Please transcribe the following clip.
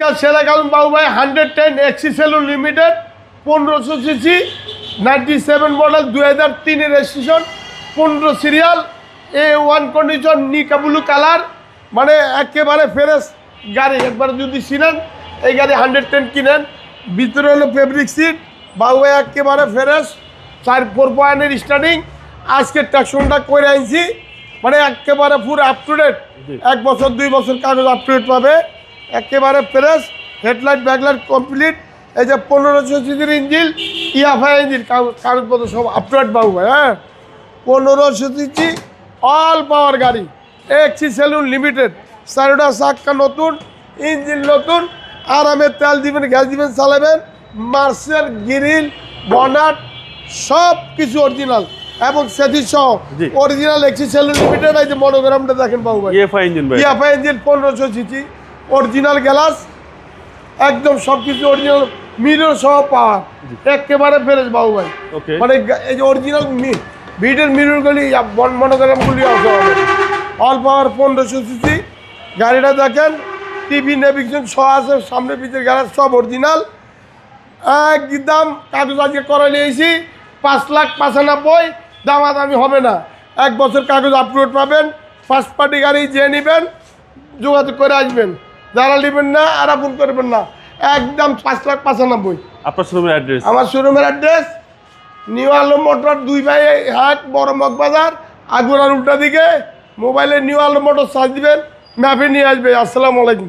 সেরা কারণ বাবু hundred ten XE saloon limited পনেরোশো সিসি নাইনটি সেভেন মডেল দু হাজার তিনের রেজিস্ট্রেশন পনেরো সিরিয়াল এ ওয়ান কন্ডিশন নিকাবুলু কালার মানে একেবারে ফ্রেশ গাড়ি। একবার যদি চিনেন এই গাড়ি হান্ড্রেড টেন কিনেন ভিতরে হলো ফেব্রিক সিট বাবু ভাই একেবারে ফ্রেশ চার ফোর পয়েন্টের স্টার্টিং আজকে ট্যাক্সনটা করে আনছি মানে একেবারে পুরো আপ টু ডেট এক বছর দুই বছর কাগজ আপ টু ডেট পাবে। একেবারে ফ্রেশ হেডলাইট ব্যাকলাইট কমপ্লিট এই যে পনেরোশো সিজির ইঞ্জিল ইয়াফাই ইঞ্জিল কাগজপত্র সব আপ টু ডেট পাবো ভাই হ্যাঁ? পনেরোশো সিজি অল পাওয়ার গাড়ি এক্সি সেলুন লিমিটেড চারোটা চাক্কা নতুন ইঞ্জিন নতুন আরামে তেল দিবেন গ্যাস দিবেন চালাবেন মার্সেল গিরিল বনাট সব কিছু অরিজিনাল এবং সেটি সহ। অরিজিনাল এক্সি সেলুন লিমিটেড এই যে মনোগ্রামটা দেখেন বাবু ভাই। ইএফআই ইঞ্জিন ভাই। ইয়াফা ইঞ্জিন পনেরোশো সিসি অরিজিনাল গ্যালাস একদম সব কিছু অরিজিনাল মিরর সহ পাওয়ার একেবারে ফেরেস বাবু ভাই। ওকে মানে এই যে অরিজিনাল ভিটের মিররগুলি মনোগ্রামগুলি আছে অল পাওয়ার পনেরোশো সিসি গাড়িটা দেখেন টিভি নেভিগেশন সহ আছে সামনে পিছের গ্যালাস সব অরিজিনাল। একদম কাগজ আজকে করে নিয়েছি পাঁচ লাখ পাঁচানব্বই দামাদামি হবে না। এক বছর কাগজ আপলোড পাবেন ফার্স্ট পার্টি গাড়ি যে নেবেন যোগাযোগ করে আসবেন। যারা নেবেন না আর ফোন করবেন না। একদম পাঁচ লাখ পাঁচানব্বই। আপনার শোরুমের অ্যাড্রেস আমার শোরুমের অ্যাড্রেস নিউ আলম মোটর দুই ভাই হাট বড় মগবাজার আগুরার উল্টা দিকে। মোবাইলে নিউ আলম মোটর সার্চ দিবেন ম্যাপে নিয়ে আসবে। আসসালামু আলাইকুম।